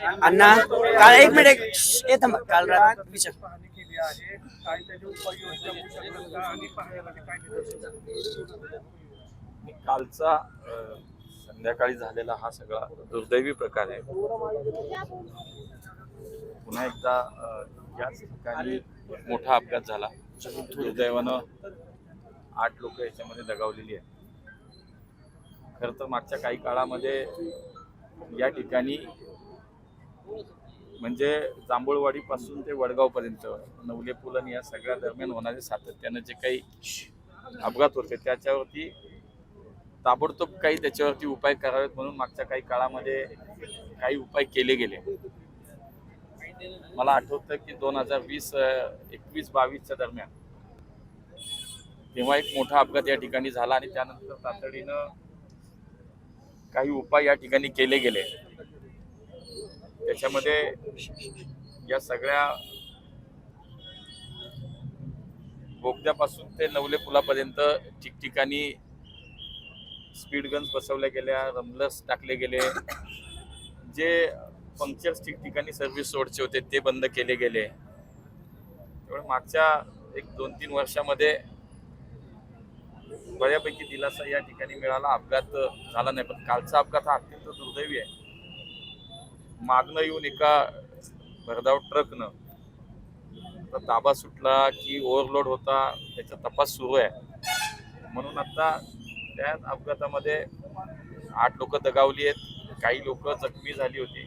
अण्णा काल एक मिनिट एक थांबा. काल विचार. कालचा अ, संध्याकाळी झालेला हा सगळा दुर्दैवी प्रकार आहे. पुन्हा एकदा अ, याच ठिकाणी मोठा अपघात झाला. दुर्दैवानं आठ लोक याच्यामध्ये दगावलेली आहे खरं तर मागच्या काही काळामध्ये या ठिकाणी म्हणजे जांभूळवाडीपासून ते वडगावपर्यंत नवले पूल आणि या सगळ्या दरम्यान होणारे सातत्यानं जे काही अपघात होते त्याच्यावरती ताबडतोब काही त्याच्यावरती उपाय करावेत म्हणून मागच्या काही काळामध्ये काही उपाय केले गेले. मला आठवतं की दोन हजार वीस एकवीस बावीसच्या दरम्यान तेव्हा एक मोठा अपघात या ठिकाणी झाला आणि त्यानंतर तातडीनं काही उपाय या ठिकाणी केले गेले. त्याच्यामध्ये या सगळ्या बोगद्यापासून ते नवले पुलापर्यंत ठिकठिकाणी स्पीड गन्स बसवल्या गेल्या रमलर्स टाकले गेले. जे पंक्चर्स ठिकठिकाणी सर्व्हिस सोडचे होते ते बंद केले गेले. त्यामुळे मागच्या एक दोन तीन वर्षामध्ये बऱ्यापैकी दिलासा या ठिकाणी मिळाला. अपघात झाला नाही पण कालचा अपघात हा अत्यंत दुर्दैवी आहे. मागणं येऊन एका भरधाव ट्रकनं ताबा सुटला की ओव्हरलोड होता त्याचा तपास सुरू आहे. म्हणून आता त्या अपघातामध्ये आठ लोक दगावली आहेत काही लोक जखमी झाली होती.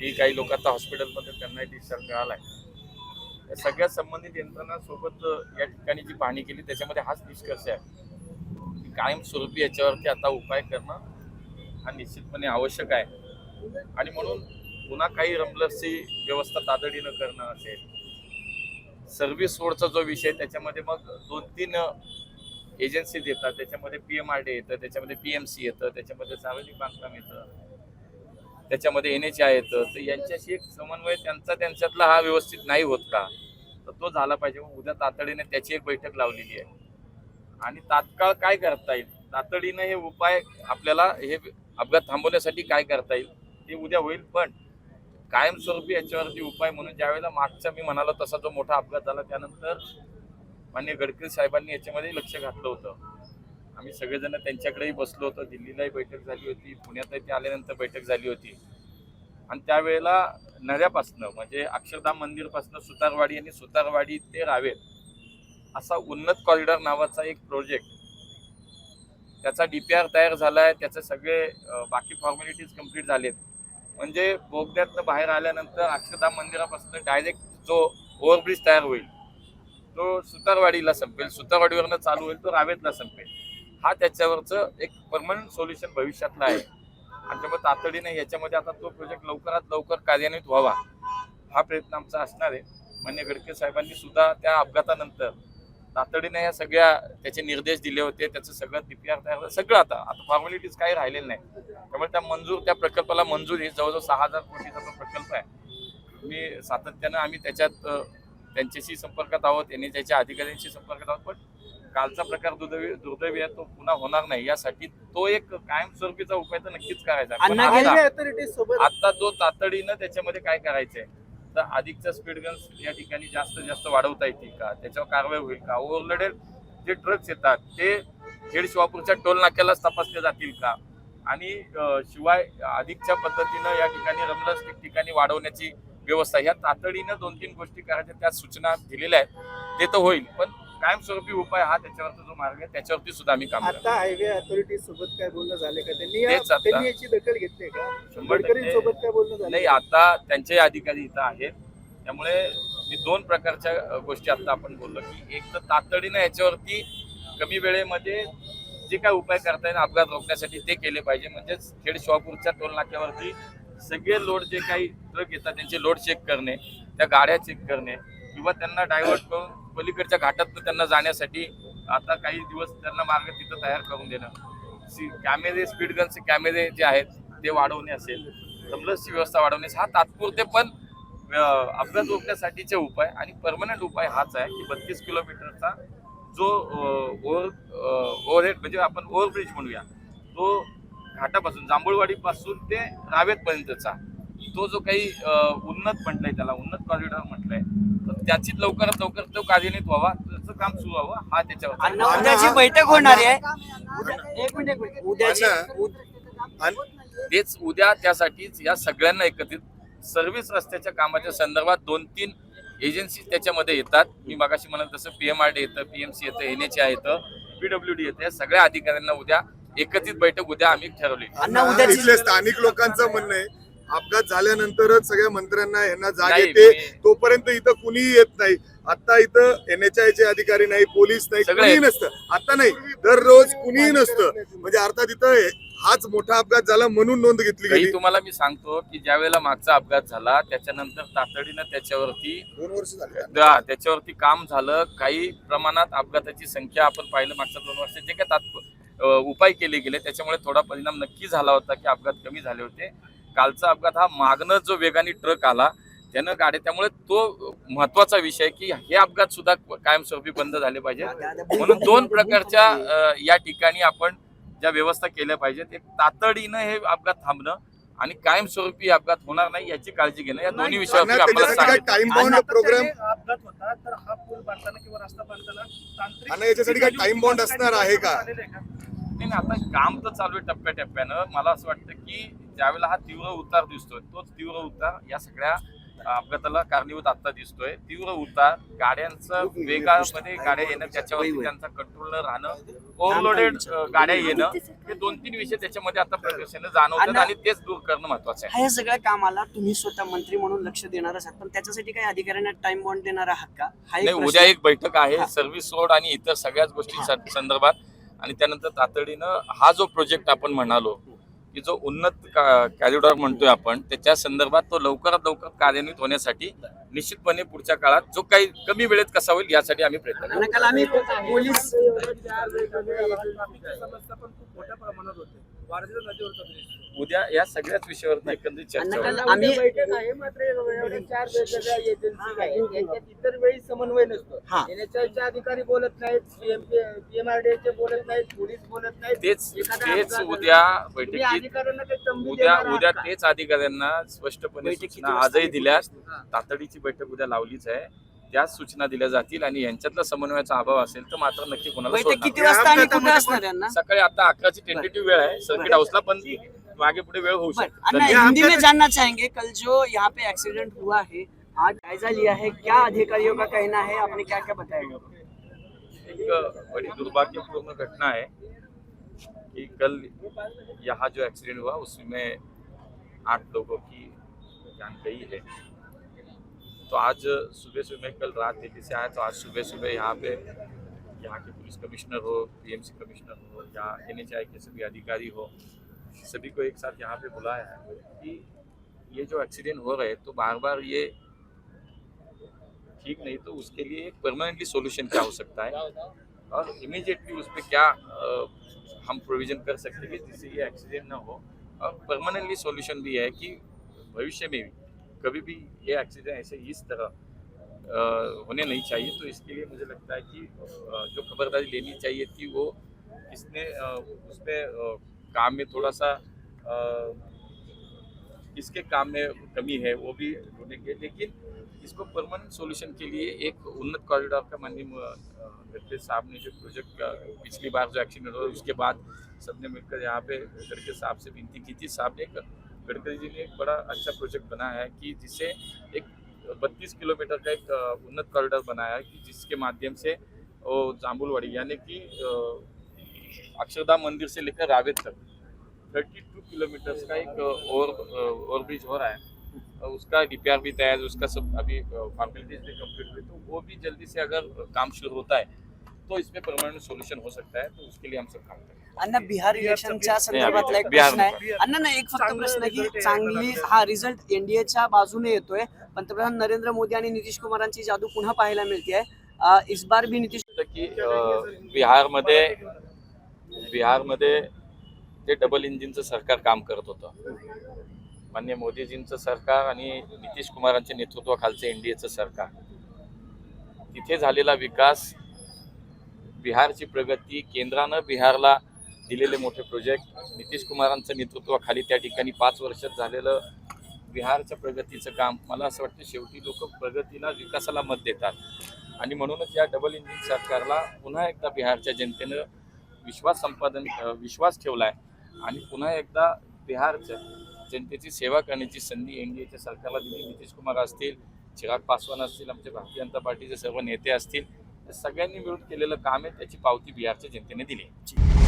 ती काही लोक आता हॉस्पिटलमध्ये त्यांनाही डिस्चार्ज मिळाला आहे. या सगळ्या संबंधित यंत्रणा सोबत या ठिकाणी जी पाहणी केली त्याच्यामध्ये हाच निष्कर्ष आहे. की कायमस्वरूपी याच्यावरती आता उपाय करणं हा निश्चितपणे आवश्यक आहे. आणि म्हणून पुन्हा काही रमलर्सची व्यवस्था तातडीनं करणं असेल सर्व्हिस रोडचा जो विषय त्याच्यामध्ये मग दोन तीन एजन्सीज येतात त्याच्यामध्ये पी एम आर डी येतं त्याच्यामध्ये पी एम सी येतं त्याच्यामध्ये सार्वजनिक बांधकाम येतं त्याच्यामध्ये एन एच आय येतं. तर यांच्याशी एक समन्वय त्यांचा त्यांच्यातला हा व्यवस्थित नाही होत का? तर तो झाला पाहिजे. मग उद्या तातडीने त्याची एक बैठक लावलेली आहे. आणि तात्काळ काय करता येईल? तातडीनं हे उपाय आपल्याला हे अपघात थांबवण्यासाठी काय करता येईल? ते उद्या होईल पण कायमस्वरूपी याच्यावरती उपाय म्हणून ज्यावेळेला मागचा मी म्हणालो तसा जो मोठा अपघात झाला त्यानंतर मान्य गडकरी साहेबांनी याच्यामध्ये लक्ष घातलं होतं. आम्ही सगळेजण त्यांच्याकडेही बसलो होतो दिल्लीलाही बैठक झाली होती पुण्यातही ते आल्यानंतर बैठक झाली होती. आणि त्यावेळेला नद्यापासनं म्हणजे अक्षरधाम मंदिरपासनं सुतारवाडी आणि सुतारवाडी ते रावेत असा उन्नत कॉरिडॉर नावाचा एक प्रोजेक्ट त्याचा डी पी आर तयार झाला आहे त्याचे सगळे बाकी फॉर्मॅलिटीज कंप्लीट झालेत. म्हणजे बोगद्यातनं बाहेर आल्यानंतर अक्षरधाम मंदिरापासून डायरेक्ट जो ओव्हरब्रिज तयार होईल तो सुतारवाडीला संपेल. सुतारवाडीवरनं चालू होईल तो रावेतला संपेल. हा त्याच्यावरचं एक परमनंट सोल्युशन भविष्यातला आहे. आणि त्यामुळे तातडीने याच्यामध्ये आता तो प्रोजेक्ट लवकरात लवकर कार्यान्वित व्हावा हा प्रयत्न आमचा असणार आहे. मान्य गडकरी साहेबांनी सुद्धा त्या अपघातानंतर तातडीने या सगळ्या त्याचे निर्देश दिले होते त्याचं सगळं डीपीआर तयार झालं. सगळं आता आता फॉर्मॅलिटीज काही राहिलेलं नाही. त्यामुळे त्या मंजूर त्या प्रकल्पाला मंजुरी जवळजवळ सहा हजार कोटीचा तो प्रकल्प आहे. मी सातत्यानं आम्ही त्याच्यात त्यांच्याशी संपर्कात आहोत यांनी त्याच्या अधिकाऱ्यांशी संपर्कात आहोत पण कालचा प्रकार दुर्दैवी दुर्दैवी आहे तो पुन्हा होणार नाही. यासाठी तो एक कायमस्वरूपीचा उपाय तर नक्कीच करायचा आता जो तातडीनं त्याच्यामध्ये काय करायचंय तर अधिकचा स्पीड गन्स या ठिकाणी जास्त जास्त वाढवता येतील का? त्याच्यावर कारवाई होईल का? ओव्हरलोडेड जे ट्रक्स येतात ते खेड शिवापूरच्या टोल नाक्यालाच तपासले जातील का? आणि शिवाय अधिकच्या पद्धतीनं या ठिकाणी रमलस ठिकठिकाणी वाढवण्याची व्यवस्था ह्या तातडीनं दोन तीन गोष्टी करायच्या त्या सूचना दिलेल्या आहेत. ते तर होईल पण कायमस्वरूपी उपाय हा त्याच्यावरचा जो मार्ग आहे त्याच्यावरती सुद्धा आम्ही काम करतो आता हायवे अथॉरिटी सोबत काय बोलणं झाले का? त्यांनी तेच आता. त्यांनी याची दखल घेतली का? शंभर टक्के. गडकरींसोबत काय बोलणं झालं नाही आता त्यांचे अधिकारी इथं आहेत. त्यामुळे मी दोन प्रकारच्या अ, गोष्टी आता आपण बोललो की एक तर तातडीनं याच्यावरती कमी वेळेमध्ये जे काय उपाय करता येईल अपघात रोखण्यासाठी ते केले पाहिजे. म्हणजेच खेड शिवापूरच्या टोल नाक्यावरती सगळे लोड जे काही ट्रक येतात त्यांचे लोड चेक करणे त्या गाड्या चेक करणे किंवा त्यांना डायव्हर्ट करून पलीकडच्या घाटात त्यांना जाण्यासाठी आता काही दिवस त्यांना मार्ग तिथं तयार करून देणं. सी कॅमेरे स्पीड गनचे कॅमेरे जे आहेत ते वाढवणे असेल. रमलसची व्यवस्था वाढवणे हा तात्पुरते पण अपघात रोखण्यासाठीचे उपाय आणि परमनंट उपाय हाच आहे की बत्तीस किलोमीटरचा जो ओव्हर ओव्हरहेड म्हणजे आपण ओव्हरब्रिज म्हणूया तो घाटापासून जांभूळवाडीपासून ते रावेतपर्यंतचा तो जो काही उन्नत म्हटलंय त्याला उन्नत कॉरिडॉर म्हटलंय त्याची लवकरात लवकर तो कार्यान्वित व्हावा त्याचं काम सुरू व्हावं हा त्याच्यावर उद्याची बैठक होणार आहे. एक मिनिट उद्याची तेच उद्या त्यासाठीच या सगळ्यांना एकत्रित सर्व्हिस रस्त्याच्या कामाच्या संदर्भात दोन तीन एजन्सी त्याच्यामध्ये येतात. मी मगाशी म्हणाल तसं पीएमआरडी येतं पीएमसी येतं एन एच येतं पीडब्ल्यू डी येतं या सगळ्या अधिकाऱ्यांना उद्या एकत्रित बैठक उद्या आम्ही ठरवली. स्थानिक लोकांचं म्हणणं आहे अपघात झाल्यानंतरच सगळ्या मंत्र्यांना यांना जाग येते. तोपर्यंत इथं कुणीही येत नाही. आता इथं एनएचआय चे अधिकारी नाही पोलीस नाही कुणीही. नसतं. आता नाही दररोज कुणीही नसतं. म्हणजे अर्थात इथं हाच मोठा अपघात झाला म्हणून नोंद घेतली गेली. तुम्हाला मी सांगतो की ज्या वेळेला मागचा अपघात झाला त्याच्यानंतर तातडीनं त्याच्यावरती दोन वर्ष झाले. त्या- त्याच्यावरती काम झालं. काही प्रमाणात अपघाताची संख्या आपण पाहिलं मागच्या दोन वर्षात. जे काही तात्प अं, उपाय केले गेले त्याच्यामुळे थोडा परिणाम नक्की झाला होता की अपघात कमी झाले होते. कालचा अपघात हा मागणं जो वेगाने ट्रक आला त्यानं गाड्या त्यामुळे तो महत्त्वाचा विषय की हे अपघात सुद्धा कायमस्वरूपी बंद झाले पाहिजे म्हणून दोन प्रकारच्या या ठिकाणी आपण ज्या व्यवस्था केल्या पाहिजेत एक तातडीनं हे अपघात थांबणं आणि कायमस्वरूपी अपघात होणार नाही याची काळजी घेणं या दोन्ही विषयावर आपल्याला सांगितलं. टाइम बॉन्ड प्रोग्राम अपघात होता तर हा पूल बांधताना किंवा रस्ता बांधताना तांत्रिक अण्णा, याच्यासाठी काय time bond असणार आहे का? नाही नाही, आता काम तर चालू आहे टप्प्याटप्प्यानं. मला असं वाटतं की ज्यावेळेला हा तीव्र उतार दिसतोय तोच तीव्र उतार या सगळ्या अपघाताला कारणीभूत आता दिसतोय. तीव्र उतार गाड्यांचं वेगामध्ये गाड्या येणं त्याच्यावरती त्यांचा कंट्रोल न राहणं ओव्हरलोडेड गाड्या येणं हे दोन तीन विषय त्याच्यामध्ये आता प्रकर्षाने जाणवतात आणि तेच दूर करणं महत्वाचं आहे. ह्या सगळ्या कामाला तुम्ही स्वतः मंत्री म्हणून लक्ष देणार आहात पण त्याच्यासाठी काही अधिकाऱ्यांना टाइम बॉन्ड देणार आहात का? हा नाही उद्या. एक बैठक आहे सर्व्हिस रोड आणि इतर सगळ्याच गोष्टी स- संदर्भात. आणि त्यानंतर तातडीनं हा जो प्रोजेक्ट आपण म्हणालो की जो उन्नत कॅरिडॉर म्हणतोय आपण त्याच्या संदर्भात तो लवकरात लवकर कार्यान्वित होण्यासाठी निश्चितपणे पुढच्या काळात जो काही कमी वेळेत कसा होईल यासाठी आम्ही प्रयत्न करू. उद्या या सगळ्याच विषयावर एकंदरीत चर्चा आम्ही बैठक आहे मात्र चार वेगवेगळ्या एजन्सी इतर वेळी समन्वय नसतो. एनएचआयचे अधिकारी बोलत नाहीत पीएमआरडीए चे बोलत नाहीत पोलीस बोलत नाहीत. तेच तेच उद्या बैठकीत उद्या उद्या? तेच अधिकाऱ्यांना स्पष्टपणे? आजही दिल्यास तातडीची बैठक उद्या लावलीच आहे. त्याच सूचना दिल्या जातील आणि यांच्यातला समन्वयाचा अभाव असेल तर मात्र नक्की कोणाला बैठक किती. वाजता आणि कुठे असणार आहे सकाळी आता अकराची टेंटेटिव्ह वेळ आहे. सर्किट हाऊसला पण मागे पुढे वेळ होऊ बट शकते. अन्ना धन्यवाद. हिंदी में जानना चाहेंगे कल जो यहाँ पे एक्सीडेंट हुआ है आज जायजा लिया है क्या अधिकारियों का कहना है? आपने क्या क्या बताया? एक बड़ी दुर्भाग्यपूर्ण घटना है कि कल यहाँ जो एक्सीडेंट हुआ उसमें आठ लोगों की जान गई है। तो आज सुबह सुबह कल रात दिल्ली से आया तो आज सुबह सुबह यहाँ पे यहाँ के पुलिस कमिश्नर हो पीएमसी कमिश्नर हो या एन के सभी अधिकारी हो सभी को एक साथ यहाँ पे बुलाया है कि ये जो एक्सीडेंट हो रहे तो बार बार ये ठीक नहीं तो उसके लिए एक परमानेंटली सोल्यूशन क्या हो सकता है? और इमीडिएटली उस पर क्या अ, हम प्रोविज़न कर सकते हैं जिससे ये एक्सीडेंट ना हो? और परमानेंटली सोल्यूशन भी है कि भविष्य में भी कभी भी ये एक्सीडेंट ऐसे इस तरह होने नहीं चाहिए। तो इसके लिए मुझे लगता है कि जो खबरदारी लेनी चाहिए थी वो इसने उसमें काम में थोड़ा सा किसके काम में कमी है वो भी ढूंढेंगे। लेकिन इसको परमानेंट सॉल्यूशन के लिए एक उन्नत कॉरिडोर का माननीय अ, साहब ने जो प्रोजेक्ट पिछली बार जो एक्सीडेंट हुआ उसके बाद सबने मिलकर यहाँ पे करके साहब से विनती की थी। साहब ने गडकरी जी ने एक बड़ा अच्छा प्रोजेक्ट बनाया है कि जिसे एक बत्तीस किलोमीटर का एक उन्नत कॉरिडोर बनाया है कि जिसके माध्यम से वो जाम्बुलवाड़ी यानी कि अक्षरधाम मंदिर से लेकर रावेत तक थर्टी टू किलोमीटर्स का एक ओवर ओवर ब्रिज हो रहा है। उसका डीपीआर भी तैयार है, उसका सब अभी फॉर्मेलिटीज भी कंप्लीट हुई तो वो भी जल्दी से अगर काम शुरू होता है तो इसमें परमानेंट सोल्यूशन हो सकता है तो उसके लिए हम सब काम करेंगे। अण्णा बिहार इलेक्शनच्या संदर्भातला एक बिहार प्रश्न आहे. अण्णा ना एक फक्त प्रश्न की आहे. चांगली हा रिझल्ट एनडीएच्या बाजूने येतोय. पंतप्रधान नरेंद्र मोदी आणि नितीश कुमारांची जादू पुन्हा पाहायला मिळते इस बार भी नितीश की बिहारमध्ये बिहारमध्ये ते डबल इंजिनचं सरकार काम करत होतं. मान्य मोदीजींचं सरकार आणि नितीश कुमारांच्या नेतृत्वाखालचं एनडीएचं सरकार. तिथे झालेला विकास बिहारची प्रगती केंद्रानं बिहारला दिलेले मोठे प्रोजेक्ट नितीश कुमारांचं नेतृत्वाखाली त्या ठिकाणी पाच वर्षात झालेलं बिहारच्या प्रगतीचं काम. मला असं वाटतं शेवटी लोक प्रगतीला विकासाला मत देतात. आणि म्हणूनच या डबल इंजिन सरकारला पुन्हा एकदा बिहारच्या जनतेनं विश्वास संपादन विश्वास ठेवला आहे आणि पुन्हा एकदा बिहारच्या जनतेची सेवा करण्याची संधी एन डी एच्या सरकारला दिली. नितीश कुमार असतील चिराग पासवान असतील आमचे भारतीय जनता पार्टीचे सर्व नेते असतील या सगळ्यांनी मिळून केलेलं काम आहे त्याची पावती बिहारच्या जनतेने दिली